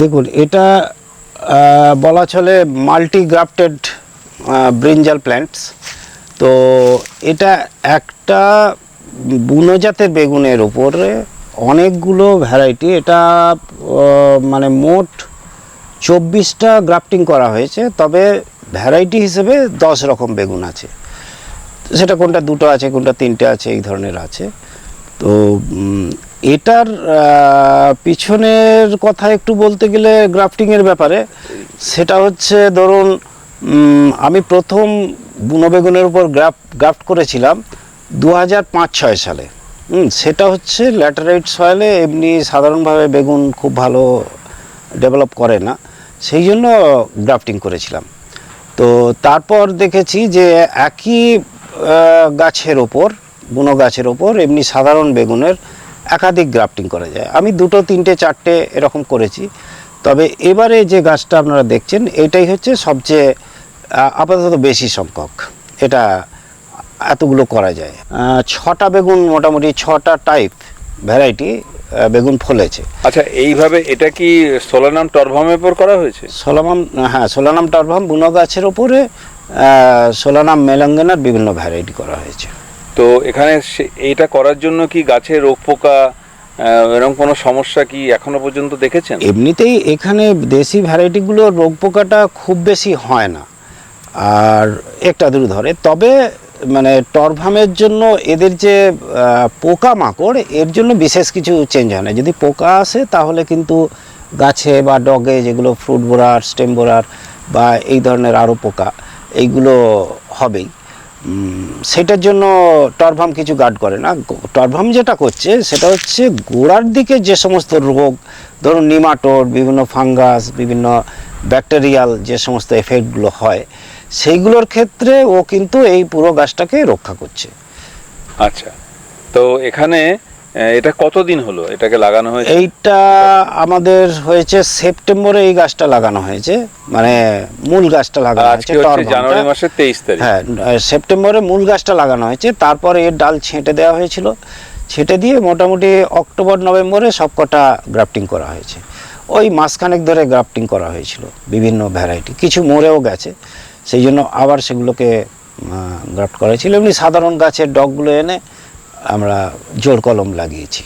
দেখুন, এটা বলা চলে মাল্টি গ্রাফটেড ব্রিঞ্জাল প্ল্যান্টস তো এটা একটা বুনো জাতের বেগুনের উপরে অনেকগুলো ভ্যারাইটি এটা মানে মোট চব্বিশটা গ্রাফটিং করা হয়েছে, তবে ভ্যারাইটি হিসেবে দশ রকম বেগুন আছে। সেটা কোনটা দুটো আছে, কোনটা তিনটে আছে, এই ধরনের আছে। তো এটার পিছনের কথা একটু বলতে গেলে গ্রাফটিংয়ের ব্যাপারে, সেটা হচ্ছে ধরুন আমি প্রথম বুনো বেগুনের উপর গ্রাফ, গ্রাফট করেছিলাম দু হাজার পাঁচ, ছয় সালে। সেটা হচ্ছে ল্যাটারাইট সয়েলে এমনি সাধারণভাবে বেগুন খুব ভালো ডেভেলপ করে না, সেই জন্য গ্রাফটিং করেছিলাম। তো তারপর দেখেছি যে একই গাছের ওপর, বুনো গাছের ওপর এমনি সাধারণ বেগুনের একাধিক গ্রাফটিং করা যায়। আমি দুটো তিনটে চারটে এরকম করেছি। তবে এবারে যে গাছটা আপনারা দেখছেন এটাই হচ্ছে সবচেয়ে আপাতত বেশি সংখ্যক। এটা এতগুলো করা যায়। ছটা বেগুন মোটামুটি ছটা টাইপ ভ্যারাইটি বেগুন ফলেছে। আচ্ছা এইভাবে এটা কি সোলানাম টরভামের উপর করা হয়েছে? সোলামাম হ্যাঁ সোলানাম টারভাম বুনো গাছের ওপরে সোলানাম মেলাঙ্গেনার বিভিন্ন ভ্যারাইটি করা হয়েছে। তো এখানে এইটা করার জন্য কি গাছে রোগ পোকা এরকম কোনো সমস্যা কি এখনও পর্যন্ত দেখেছেন? এমনিতেই এখানে দেশি ভ্যারাইটিগুলোর রোগ পোকাটা খুব বেশি হয় না। আর একটা দূর ধরে। তবে মানে টরভামের জন্য এদের যে পোকা মাকড়, এর জন্য বিশেষ কিছু চেঞ্জ হয় না। যদি পোকা আসে তাহলে কিন্তু গাছে বা ডগে যেগুলো ফ্রুট বোরার স্টেম বোরার বা এই ধরনের আরও পোকা, এইগুলো হবেই। সেটার জন্য টরভাম কিছু গার্ড করে না। টরভাম যেটা করছে, সেটা হচ্ছে গোড়ার দিকে যে সমস্ত রোগ, ধরুন নিমাটোড, বিভিন্ন ফাঙ্গাস, বিভিন্ন ব্যাকটেরিয়াল যে সমস্ত এফেক্টগুলো হয়, সেইগুলোর ক্ষেত্রে ও কিন্তু এই পুরো গাছটাকে রক্ষা করছে। আচ্ছা। তো এখানে এটা কতদিন হলো? এটাকে লাগানো হয়েছে? এইটা আমাদের হয়েছে সেপ্টেম্বরে এই গাছটা লাগানো হয়েছে। মানে মূল গাছটা লাগানো হয়েছে জানুয়ারি মাসের তেইশ তারিখ। হ্যাঁ সেপ্টেম্বরে মূল গাছটা লাগানো হয়েছে। তারপরে এর ডাল ছেঁটে দেওয়া হয়েছিল। ছেঁটে দিয়ে মোটামুটি অক্টোবর নভেম্বরে সবকটা গ্রাফটিং করা হয়েছে। ওই মাসখানেক ধরে গ্রাফটিং করা হয়েছিল বিভিন্ন ভ্যারাইটি। কিছু মরেও গেছে। সেই জন্য আবার সেগুলোকে গ্রাফট করা হয়েছিল। এমনি সাধারণ গাছের ডগগুলো এনে আমরা জোর কলম লাগিয়েছি।